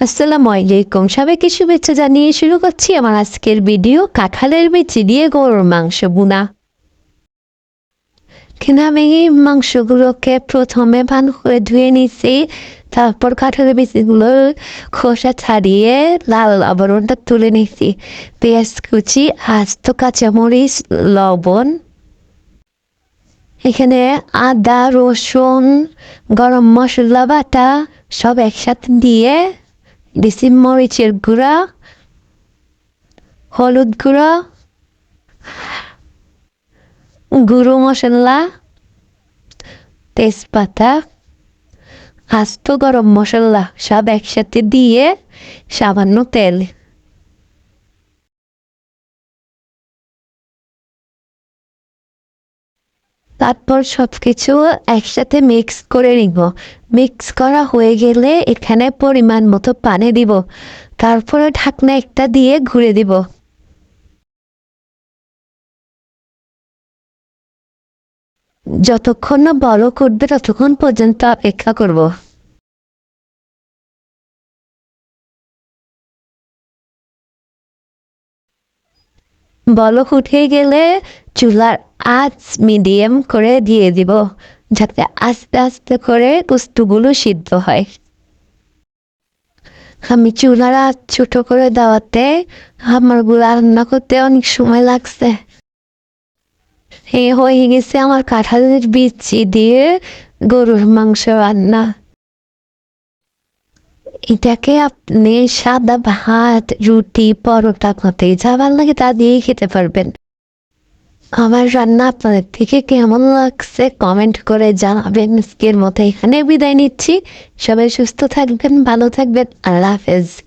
আসসালামু আলাইকুম। সবাইকে শুভেচ্ছা জানিয়ে শুরু করছি আমার আজকের ভিডিও কাঁঠালের বিচি দিয়ে গরুর মাংস বুনা। আমি এই মাংসগুলোকে প্রথমে ভালো করে ধুয়ে নিছি, তারপর কাঁঠালের বিচিগুলো খোসা ছাড়িয়ে লাল আবরণটা তুলে নিছি। পেঁয়াজ কুচি, আস্ত কাঁচামরিচ, লবণ, এখানে আদা, রসুন, গরম মশলা, বাটা সব একসাথে দিয়ে দিছি মরিচের গুঁড়া, হলুদ গুঁড়া, গুঁড়ো মশলা, তেজপাতা, আস্ত গরম মশলা সব একসাথে দিয়ে সামান্য তেল তারপর সব কিছু একসাথে মিক্স করে নিব। মিক্স করা হয়ে গেলে এখানে পরিমাণ মতো পানি দিব। তারপরে ঢাকনা একটা দিয়ে ঘুরে দিব। যতক্ষণ না বড় করবে ততক্ষণ পর্যন্ত অপেক্ষা করব। বলক উঠে গেলে চুলার আঁচ মিডিয়াম করে দিয়ে দিব, যাতে আস্তে আস্তে করে কুস্তুগুলো সিদ্ধ হয়। আমি চুলার আঁচ ছোট করে দেওয়াতে আমার আমারগুলো রান্না করতে অনেক সময় লাগছে। হয়ে গেছে আমার কাঁঠালের বিচি দিয়ে গরুর মাংস রান্না। এটাকে আপনি সাদা ভাত, রুটি, পরোটা, মতে যা ভালো লাগে তা দিয়েই খেতে পারবেন। আমার রান্না আপনাদের থেকে কেমন লাগছে কমেন্ট করে জানাবেন। আজকের মতো এখানে বিদায় নিচ্ছি। সবাই সুস্থ থাকবেন, ভালো থাকবেন। আল্লাহ হাফেজ।